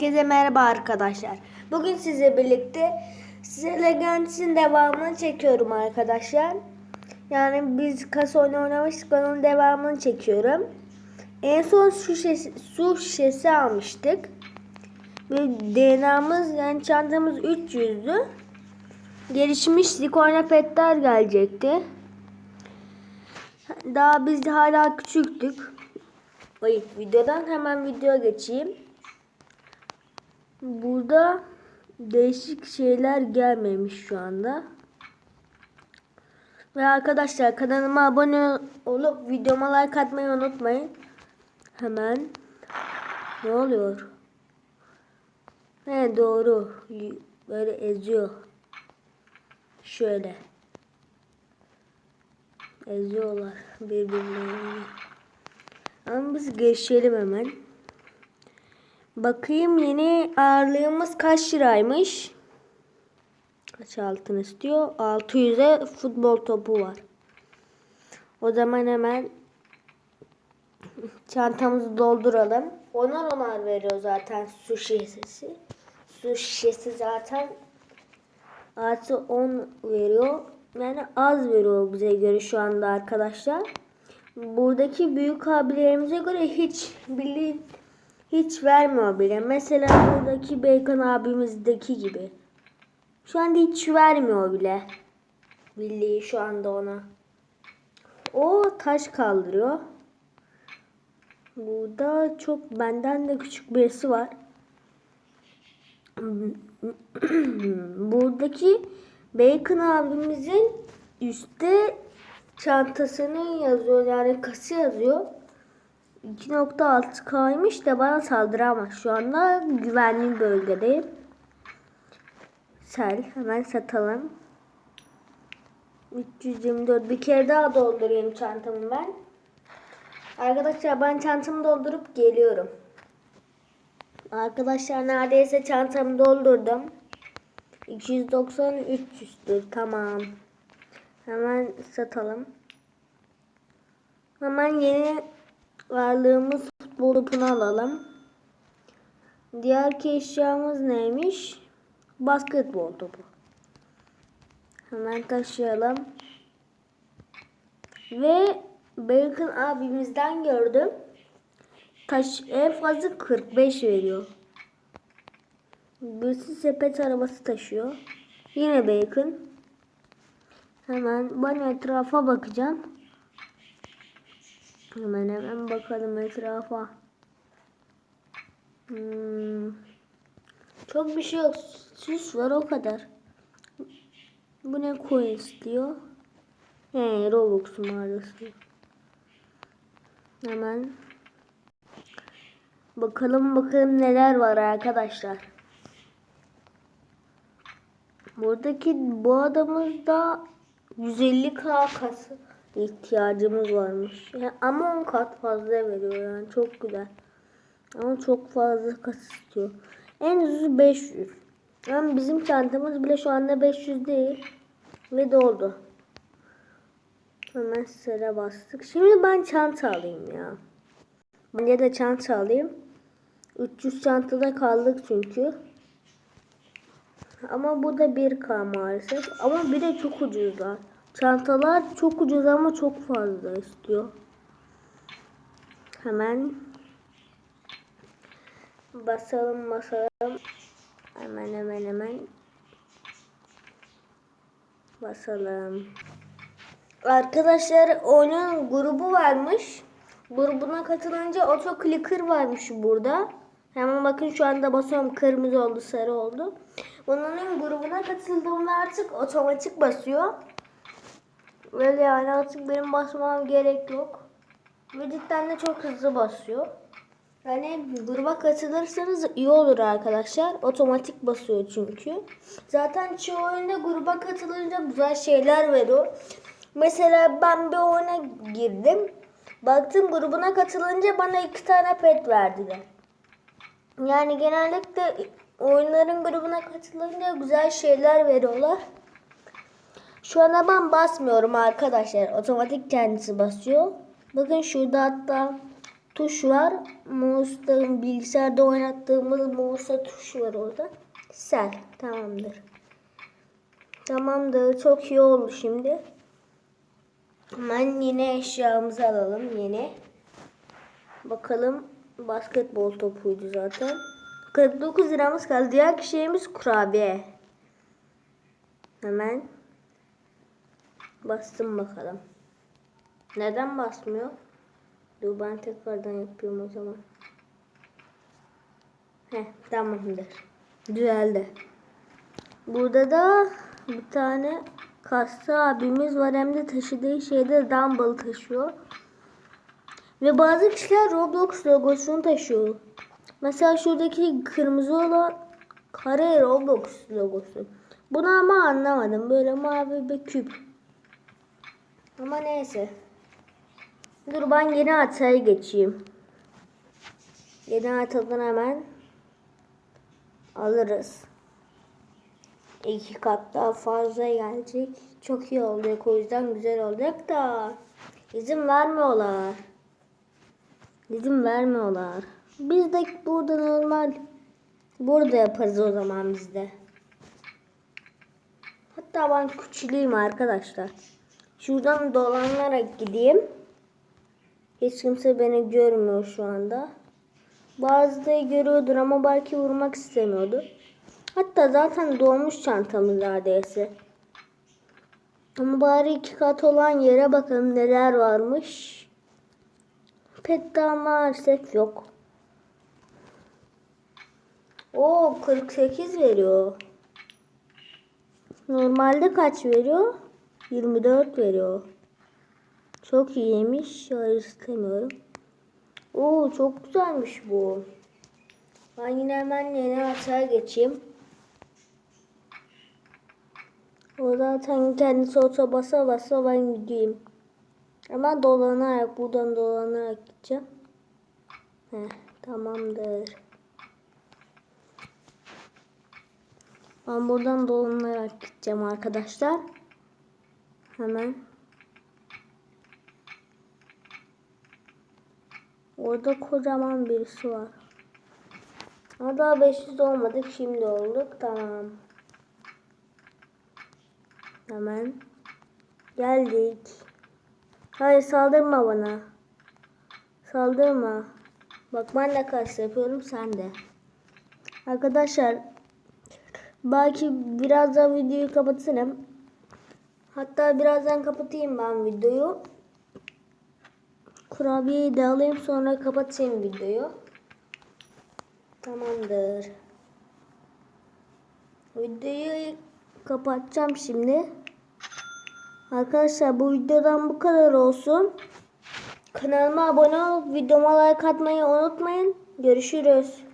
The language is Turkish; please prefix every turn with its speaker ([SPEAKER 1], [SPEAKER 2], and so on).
[SPEAKER 1] Herkese merhaba arkadaşlar. Bugün sizle birlikte size Legends'in devamını çekiyorum arkadaşlar. Yani biz kasa oyunu oynamıştık onun devamını çekiyorum. En son su şişesi, su şişesi almıştık. Ve DNA'mız yani çantamız 300'dü. Gelişmiş silikon petler gelecekti. Daha biz hala küçüktük. Ay, videodan hemen videoya geçeyim. Burada değişik şeyler gelmemiş şu anda. Ve arkadaşlar kanalıma abone olup videoma like atmayı unutmayın. Hemen. Ne oluyor? He doğru. Böyle eziyor. Şöyle. Eziyorlar birbirlerini. Ama biz geçelim hemen. Bakayım yeni ağırlığımız kaç liraymış? Kaç altın istiyor? 600'e futbol topu var. O zaman hemen çantamızı dolduralım. Onar onar veriyor zaten su şişesi. Su şişesi zaten artı 10 veriyor. Yani az veriyor bize göre şu anda arkadaşlar. Buradaki büyük abilerimize göre hiç bilin hiç vermiyor bile. Mesela buradaki Bacon abimizdeki gibi. Şu anda hiç vermiyor bile. Bildiği şu anda ona. O taş kaldırıyor. Burada çok benden de küçük birisi var. Buradaki Bacon abimizin üstte çantasını yazıyor yani kası yazıyor. 2.6 kaymış da bana saldıramaz. Şu anda güvenli bölgedeyim. Sel hemen satalım. 324 bir kere daha doldurayım çantamı ben. Arkadaşlar ben çantamı doldurup geliyorum. Arkadaşlar neredeyse çantamı doldurdum. 290 300'dür tamam. Hemen satalım. Hemen yeni varlığımız futbol topunu alalım. Diğer eşyamız neymiş? Basketbol topu. Hemen taşıyalım. Ve Bacon abimizden gördüm. Taş en fazla 45 veriyor. Birisi sepet arabası taşıyor. Yine Bacon. Hemen ben etrafa bakacağım. Hemen hemen bakalım etrafa. Hmm. Çok bir şey yok. Süs var o kadar. Bu ne quest diyor. He Robux mağarası. Hemen bakalım bakalım neler var arkadaşlar. Buradaki bu adamızda 150k kası ihtiyacımız varmış. Yani ama 10 kat fazla veriyor yani çok güzel. Ama çok fazla kas istiyor. En ucuzu 500. Yani bizim çantamız bile şu anda 500 değil. Ve doldu. Hemen sıra bastık. Şimdi ben çanta alayım ya. Bence de çanta alayım. 300 çantada kaldık çünkü. Ama bu da 1K maalesef. Ama bir de çok ucuzlar. Çantalar çok ucuz ama çok fazla istiyor. Hemen basalım basalım. Hemen hemen hemen basalım. Arkadaşlar oyunun grubu varmış. Grubuna katılınca auto clicker varmış burada. Hemen bakın şu anda basıyorum kırmızı oldu sarı oldu. Bunların grubuna katıldığımda artık otomatik basıyor. Böyle yani artık benim basmam gerek yok. Ve cidden de çok hızlı basıyor. Yani gruba katılırsanız iyi olur arkadaşlar. Otomatik basıyor çünkü. Zaten çoğu oyunda gruba katılınca güzel şeyler veriyor. Mesela ben bir oyuna girdim. Baktım grubuna katılınca bana iki tane pet verdiler. Yani genellikle oyunların grubuna katılınca güzel şeyler veriyorlar. Şu anda ben basmıyorum arkadaşlar. Otomatik kendisi basıyor. Bakın şurada hatta tuş var. Mouse'da bilgisayarda oynattığımız mouse tuş var orada. Sel. Tamamdır. Tamamdır. Çok iyi oldu şimdi. Hemen yine eşyamızı alalım. Yeni. Bakalım. Basketbol topuydu zaten. 49 liramız kaldı. Diğer şeyimiz kurabiye. Hemen bastım bakalım. Neden basmıyor? Dur ben tekrardan yapıyorum o zaman. Heh tamamdır. Düzeldi. Burada da bir tane kaslı abimiz var hem de taşıdığı şeyde dumbbell taşıyor. Ve bazı kişiler Roblox logosunu taşıyor. Mesela şuradaki kırmızı olan kare Roblox logosu. Bunu ama anlamadım. Böyle mavi bir küp. Ama neyse. Dur ben yeni hataya geçeyim. Yeni hatadan hemen alırız. İki kat daha fazla gelecek. Çok iyi olacak. O yüzden güzel olacak da izin vermiyorlar. İzin vermiyorlar. Biz de burada normal burada yaparız o zaman biz de. Hatta ben küçüleyim arkadaşlar. Şuradan dolanarak gideyim. Hiç kimse beni görmüyor şu anda. Bazıları görüyordur ama belki vurmak istemiyordu. Hatta zaten dolmuş çantamız neredeyse. Ama bari iki kat olan yere bakalım neler varmış. Pek daha maalesef yok. O 48 veriyor. Normalde kaç veriyor? 24 veriyor. Çok iyiymiş. Hayır istemiyorum. Oo çok güzelmiş bu. Ben yine hemen yeni hataya geçeyim. O zaten kendisi olsa basa basa ben gideyim. Ama dolanarak buradan dolanarak gideceğim. Heh, tamamdır. Ben buradan dolanarak gideceğim arkadaşlar. Hemen. Orada kocaman birisi var. Ama daha 500 olmadık. Şimdi olduk. Tamam. Hemen. Geldik. Hayır saldırma bana. Saldırma. Bak ben de karşı yapıyorum sen de. Arkadaşlar belki birazdan videoyu kapatırım. Hatta birazdan kapatayım ben videoyu. Kurabiyeyi de alayım sonra kapatayım videoyu. Tamamdır. Videoyu kapatacağım şimdi. Arkadaşlar bu videodan bu kadar olsun. Kanalıma abone olup videoma like atmayı unutmayın. Görüşürüz.